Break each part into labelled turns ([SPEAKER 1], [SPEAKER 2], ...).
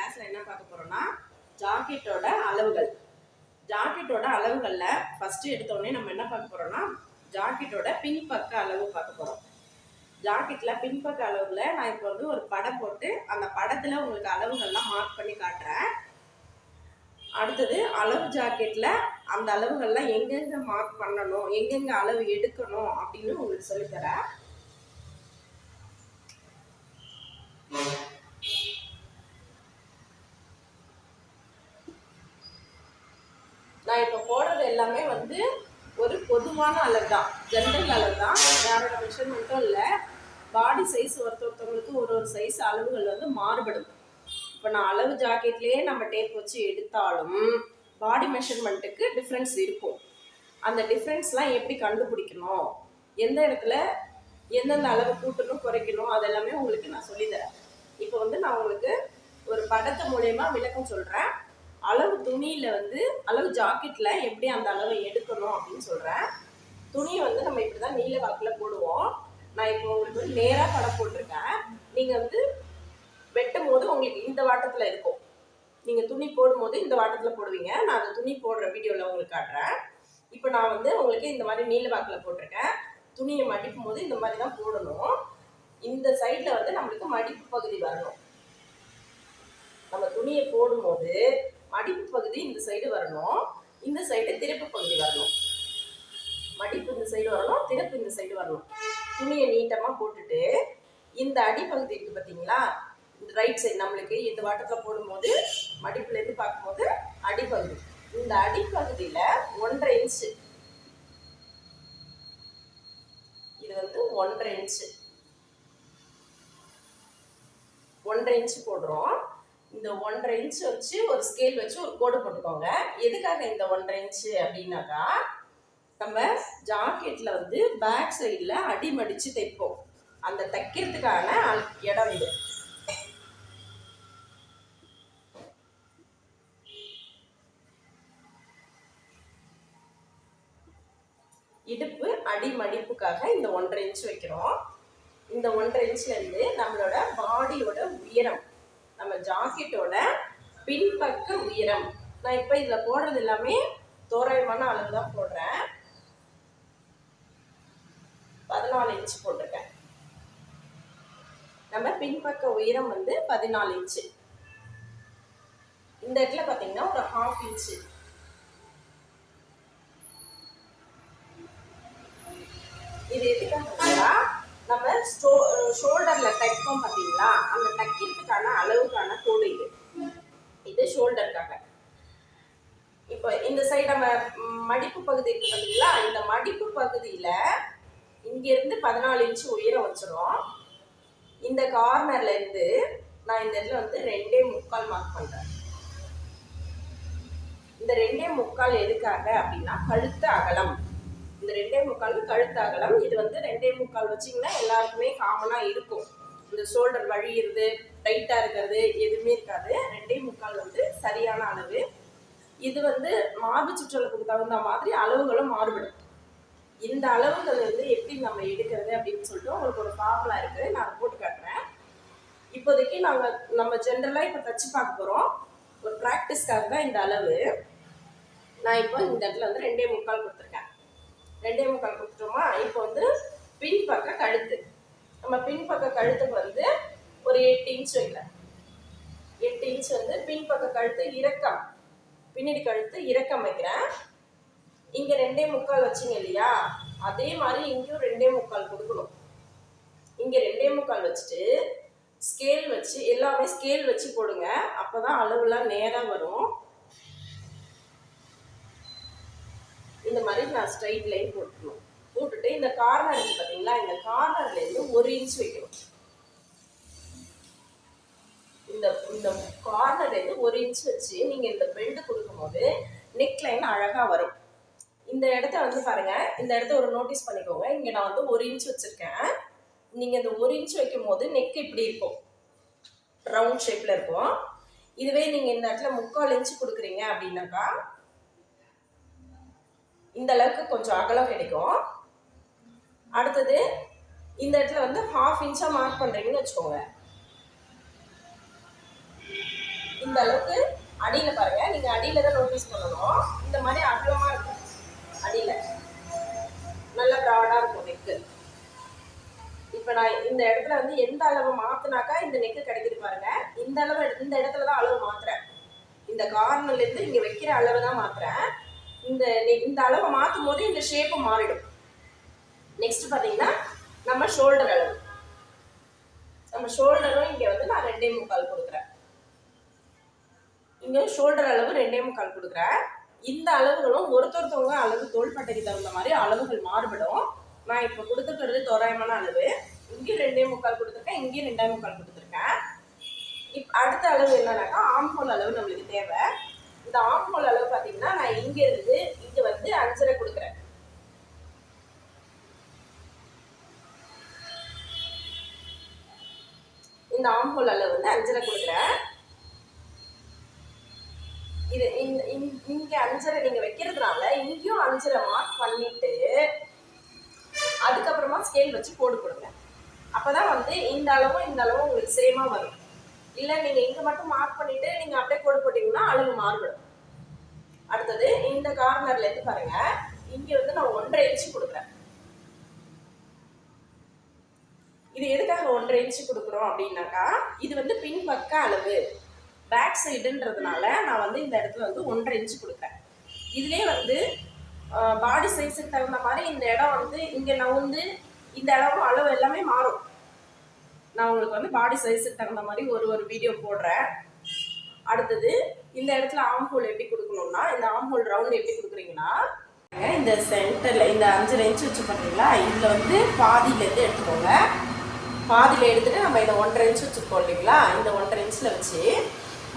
[SPEAKER 1] கிளாஸ்ல என்ன பார்க்க போறோம்னா ஜாக்கெட்டோட அளவுகள். ஜாக்கெட்டோட அளவுகள்ல ஃபர்ஸ்ட் எடுத்தோடனே நம்ம என்ன பார்க்க போறோம்னா ஜாக்கெட்டோட பின்பக்க அளவு பார்க்க போறோம். ஜாக்கெட்டில் பின்பக்க அளவில் நான் இப்போ வந்து ஒரு படம் போட்டு அந்த படத்தில் உங்களுக்கு அளவுகள்லாம் மார்க் பண்ணி காட்டுறேன். அடுத்தது அளவு ஜாக்கெட்டில் அந்த அளவுகள்லாம் எங்கெங்க மார்க் பண்ணணும் எங்கெங்க அளவு எடுக்கணும் அப்படின்னு உங்களுக்கு சொல்லித்தரேன். நான் இப்போ போடுறது எல்லாமே வந்து ஒரு பொதுவான அளவு தான் ஜென்ரல் அளவு தான் யாரோட மெஷர்மெண்ட்டும் இல்லை. பாடி சைஸ் ஒருத்த ஒருத்தவங்களுக்கு ஒரு ஒரு சைஸ் அளவுகள் வந்து மாறுபடும். இப்போ நான் அளவு ஜாக்கெட்லேயே நம்ம டேப் வச்சு எடுத்தாலும் பாடி மெஷர்மெண்ட்டுக்கு டிஃப்ரென்ஸ் இருக்கும். அந்த டிஃப்ரென்ஸ்லாம் எப்படி கண்டுபிடிக்கணும்? எந்த இடத்துல எந்தெந்த அளவு கூட்டணும் குறைக்கணும்? அதெல்லாமே உங்களுக்கு நான் சொல்லித்தரேன் இப்போ வந்து நான் உங்களுக்கு ஒரு படத்து மூலயமா விளக்கம் சொல்கிறேன் அளவு துணியில் வந்து அளவு ஜாக்கெட்டில் எப்படி அந்த அளவை எடுக்கணும் அப்படின்னு சொல்கிறேன் துணியை வந்து நம்ம இப்படி தான் நீல வாக்கில் போடுவோம். நான் இப்போ உங்களுக்கு வந்து நேராக படம் போட்டிருக்கேன். நீங்கள் வந்து வெட்டும் போது உங்களுக்கு இந்த வாட்டத்தில் இருக்கும். நீங்கள் துணி போடும்போது இந்த வாட்டத்தில் போடுவீங்க. நான் அந்த துணி போடுற வீடியோவில் உங்களுக்கு காட்டுறேன். இப்போ நான் வந்து உங்களுக்கு இந்த மாதிரி நீல வாக்கில் போட்டிருக்கேன். துணியை மடிக்கும் போது இந்த மாதிரி தான் போடணும். இந்த சைடில் வந்து நம்மளுக்கு மடிப்பு பகுதி வரணும். நம்ம துணியை போடும்போது மடிப்பு பகுதி இந்த சைடு வரணும். இந்த சைடு திறப்பு பகுதி வரணும். மடிப்பு இந்த சைடு வரணும் திறப்பு இந்த சைடு வரணும். துணியை நீட்டமாக போட்டுட்டு இந்த அடிப்பகுதி இருக்குது பார்த்தீங்களா இந்த ரைட் சைடு நம்மளுக்கு இந்த வாட்டத்தில் போடும்போது மடிப்புலேருந்து பார்க்கும்போது அடிப்பகுதி. இந்த அடிப்பகுதியில் ஒன்றரை இன்ச்சு இது வந்து ஒன்றரை இன்ச்சு ஒன்றரை இன்ச்சு போடுறோம். இந்த ஒன்றரை இன்ச் வச்சு ஒரு ஸ்கேல் வச்சு ஒரு கோடு போட்டுக்கோங்க. எதுக்காக இந்த ஒன்றரை இன்ச்சு அப்படின்னாக்கா நம்ம ஜாக்கெட்டில் வந்து பேக் சைடில் அடி மடித்து தைப்போம். அந்த தைக்கிறதுக்கான இடம் இது. இடுப்பு அடி மடிப்புக்காக இந்த ஒன்றரை இன்ச் வைக்கிறோம். இந்த ஒன்றரை இன்ச்லேருந்து நம்மளோட நம்ம பின்பக்க உயரம். நான் இப்போ இதில் போடுறது எல்லாமே தோராயமான அளவு தான் போடுறேன். பதினாலு இன்ச் போட்டிருக்கேன். நம்ம பின்பக்க உயரம் வந்து பதினாலு இன்ச்சு இந்த இடத்துல பார்த்தீங்கன்னா ஒரு ஹாஃப் இன்ச்சு இது எதுக்காக நம்ம ஸ்டோ ஷோல்டரில் தைப்போம் பார்த்தீங்களா? அந்த தைக்கிறதுக்கான அளவுக்கான கோடு இது. இது ஷோல்டருக்காக இப்போ இந்த சைடு நம்ம மடிப்பு பகுதி இருக்கு பார்த்தீங்களா? இந்த மடிப்பு பகுதியில் இங்கேருந்து பதினாலு இன்ச்சு உயரம் வச்சிரும் இந்த கார்னர்ல இருந்து நான் இந்த இடத்துல வந்து ரெண்டே முக்கால் மார்க் பண்ணுறேன் இந்த ரெண்டே முக்கால் எதுக்காக அப்படின்னா கழுத்து அகலம். இந்த ரெண்டே முக்கால் கழுத்தாகலம். இது வந்து ரெண்டே முக்கால் வச்சிங்கன்னா எல்லாருக்குமே காமனாக இருக்கும். இந்த ஷோல்டர் வழியிறது டைட்டாக இருக்கிறது எதுவுமே இருக்காது. ரெண்டே முக்கால் வந்து சரியான அளவு. இது வந்து மார்பு சுற்றளவுக்கு தகுந்த மாதிரி அளவுகளும் மாறுபடும். இந்த அளவுகள் வந்து எப்படி நம்ம எடுக்கிறது அப்படின்னு சொல்லிட்டு உங்களுக்கு ஒரு ஃபார்முலா இருக்குது. நான் போட்டு காட்டுறேன். இப்போதைக்கு நாங்கள் நம்ம ஜென்ரலாக இப்போ தச்சு பார்க்க போகிறோம் ஒரு ப்ராக்டிஸ்க்காக தான் இந்த அளவு. நான் இப்போ இந்த இடத்துல வந்து ரெண்டே முக்கால் கொடுத்துருக்கேன். ரெண்டே முக்கால் கொடுத்துட்டோமா? இப்போ வந்து பின்பக்க கழுத்து. நம்ம பின்பக்க கழுத்துக்கு வந்து ஒரு எட்டு இன்ச் வைக்கலாம். எட்டு இன்ச் வந்து பின்பக்க கழுத்து இறக்கம் பின்னாடி கழுத்து இறக்கம் வைக்கிறேன். இங்கே ரெண்டே முக்கால் வச்சிங்க இல்லையா? அதே மாதிரி இங்கேயும் ரெண்டே முக்கால் கொடுக்கணும். இங்கே ரெண்டே முக்கால் வச்சுட்டு ஸ்கேல் வச்சு எல்லாமே ஸ்கேல் வச்சு போடுங்க. அப்போ தான் அளவுலாம் நேராக வரும். இந்த மாதிரி நான் ஸ்ட்ரைட் லைன் போட்டுக்கணும். போட்டுட்டு இந்த கார்னர் இருக்கு பார்த்தீங்களா இந்த கார்னர்லேருந்து ஒரு இன்ச் வைக்கணும். இந்த இந்த கார்னர்லேருந்து ஒரு இன்ச் வச்சு நீங்கள் இந்த பெல்ட் கொடுக்கும்போது நெக் லைன் அழகாக வரும். இந்த இடத்த வந்து பாருங்க. இந்த இடத்த ஒரு நோட்டீஸ் பண்ணிக்கோங்க. இங்கே நான் வந்து ஒரு இன்ச் வச்சுருக்கேன். நீங்கள் இந்த ஒரு இன்ச் வைக்கும் போது நெக் இப்படி இருக்கும். ரவுண்ட் ஷேப்பில் இருக்கும். இதுவே நீங்கள் இந்த இடத்துல முக்கால் இன்ச் கொடுக்குறீங்க அப்படின்னாக்கா இந்த அளவுக்கு கொஞ்சம் அகலம் கிடைக்கும். அடுத்தது இந்த இடத்துல வந்து ஹாஃப் இன்ச்சாக மார்க் பண்ணுறீங்கன்னு வச்சுக்கோங்க. இந்த அளவுக்கு அடியில் பாருங்கள் நீங்கள் அடியில் தான் நோட்டீஸ் பண்ணணும். இந்த மாதிரி அகலமாக இருக்கும். அடியில். நல்ல ப்ராடாக இருக்கும் நெக்கு இப்போ நான் இந்த இடத்துல வந்து எந்த அளவு மாற்றினாக்கா இந்த நெக்கு கிடைக்குது பாருங்கள் இந்த அளவு இந்த இடத்துல தான் அளவு மாத்துறேன். இந்த கார்னர்லேருந்து இங்கே வைக்கிற அளவு தான் மாத்துறேன். இந்த இந்த அளவை மாற்றும் போது இந்த ஷேப்பு மாறிடும். நெக்ஸ்ட் பார்த்தீங்கன்னா நம்ம ஷோல்டர் அளவு. நம்ம ஷோல்டரும் இங்கே வந்து நான் ரெண்டே முக்கால் கொடுக்குறேன். இங்கே ஷோல்டர் அளவு ரெண்டே முக்கால் கொடுக்குறேன். இந்த அளவுகளும் ஒருத்தொருத்தவங்க அளவு தோள்பட்டைக்கு தகுந்த மாதிரி அளவுகள் மாறுபடும். நான் இப்போ கொடுத்துருக்கிறது தோராயமான அளவு. இங்கேயும் ரெண்டே முக்கால் கொடுத்துருக்கேன் இங்கேயும் ரெண்டே முக்கால் கொடுத்துருக்கேன். இப் அடுத்த அளவு என்னன்னாக்கா ஆம்போல் அளவு நம்மளுக்கு தேவை. இந்த ஆம்ஹோல் அளவு பார்த்தீங்கன்னா நான் இங்கே இருந்து இங்கே வந்து அஞ்சரை கொடுக்குறேன். இந்த ஆம்ஹோல் அளவு வந்து அஞ்சரை கொடுக்குறேன். இது இந்த இங்க- அஞ்சரை நீங்க வைக்கிறதுனால இங்கேயும் அஞ்சரை மார்க் பண்ணிட்டு அதுக்கப்புறமா ஸ்கேல் வச்சு போட்டு கொடுங்க அப்பதான் வந்து இந்த அளவும் இந்த அளவும் உங்களுக்கு சேமா வரும். இல்ல நீங்க இங்க மட்டும் மார்க் பண்ணிட்டு நீங்க அப்படியே கோடு போட்டீங்கன்னா அளவு மாறுபடும். அடுத்தது இந்த கார்னர்ல இருந்து பாருங்க. இங்க வந்து நான் ஒன்றரை இன்ச்சு கொடுக்குறேன். இது எதுக்காக ஒன்றரை இன்ச்சு கொடுக்குறோம் அப்படின்னாக்கா இது வந்து பின்பக்க அளவு. பேக் சைடுன்றதுனால நான் வந்து இந்த இடத்துல வந்து ஒன்றரை இன்ச்சு கொடுக்குறேன். இதுலேயே வந்து பாடி சைஸுக்கு தகுந்த மாதிரி இந்த இடம் வந்து இங்கே வந்து இந்த அளவு அளவு எல்லாமே மாறும். நான் உங்களுக்கு வந்து பாடி சைஸுக்கு தகுந்த மாதிரி ஒரு ஒரு வீடியோ போடுறேன். அடுத்தது இந்த இடத்துல ஆம்ஹோல் எப்படி கொடுக்கணும்னா இந்த ஆம்ஹோல் ரவுண்ட் எப்படி கொடுக்குறீங்கன்னா இந்த சென்டரில் இந்த அஞ்சரை இன்ச் வச்சு பண்ணுறீங்களா இதில் வந்து பாதியிலேருந்து எடுத்துக்கோங்க. பாதியில் எடுத்துகிட்டு நம்ம இதை ஒன்றரை இன்ச்சு வச்சுருக்கோம் இல்லைங்களா? இந்த ஒன்றரை இன்ச்சில் வச்சு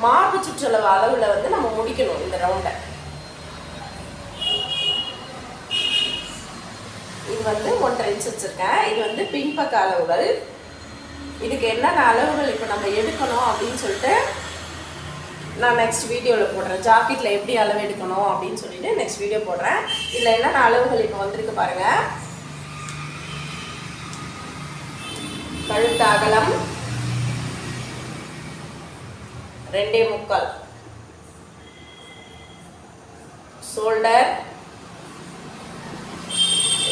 [SPEAKER 1] மார்பு சுற்றளவு அளவில் வந்து நம்ம முடிக்கணும் இந்த ரவுண்டை இது வந்து ஒன்றரை இன்ச் வச்சுருக்கேன். இது வந்து பின்பக்க அளவுகள். இதுக்கு என்னென்ன அளவுகள் இப்போ நம்ம எடுக்கணும் அப்படின்னு சொல்லிட்டு நான் நெக்ஸ்ட் வீடியோவில் போடுறேன். ஜாக்கெட்டில் எப்படி அளவு எடுக்கணும் அப்படின்னு சொல்லிட்டு நெக்ஸ்ட் வீடியோ போடுறேன். இதில் என்னென்ன அளவுகள் இப்போ வந்திருக்கு பாருங்கள் கழுத்து அகலம் ரெண்டே முக்கால். ஷோல்டர்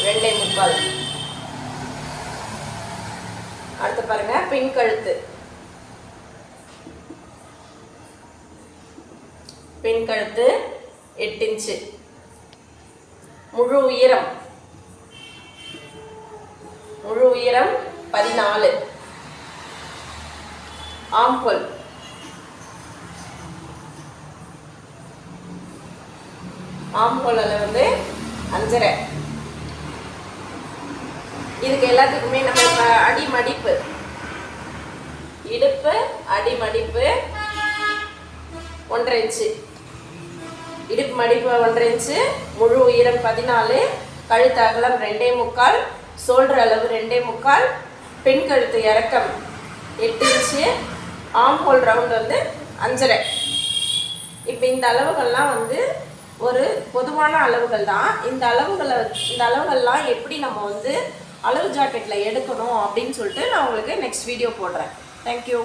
[SPEAKER 1] ரெண்டே முக்கால். அடுத்து பாருங்க பின் கழுத்து. பின் கழுத்து எட்டு இன்ச்சு. முழு உயரம். முழு உயரம் பதினாலு. ஆம்பல் ஆம்புலில் வந்து அஞ்சரை. இதுக்கு எல்லாத்துக்குமே நம்ம இப்போ அடி மடிப்பு இடுப்பு அடி மடிப்பு ஒன்றரை இன்ச்சு. இடுப்பு மடிப்பு ஒன்றரை இன்ச்சு முழு உயரம் பதினாலு கழுத்து அகலம் ரெண்டே முக்கால் சோல்டர் அளவு ரெண்டே முக்கால் பெண் கழுத்து இறக்கம் எட்டு இன்ச்சு ஆம் ஹோல் ரவுண்ட் வந்து அஞ்சரை. இப்போ இந்த அளவுகள்லாம் வந்து ஒரு பொதுவான அளவுகள் தான் இந்த அளவுகளை இந்த அளவுகள்லாம் எப்படி நம்ம வந்து அளவு ஜாக்கெட்டில் எடுக்கணும் அப்படின்னு சொல்லிட்டு நான் உங்களுக்கு நெக்ஸ்ட் வீடியோ போடுறேன். தேங்க்யூ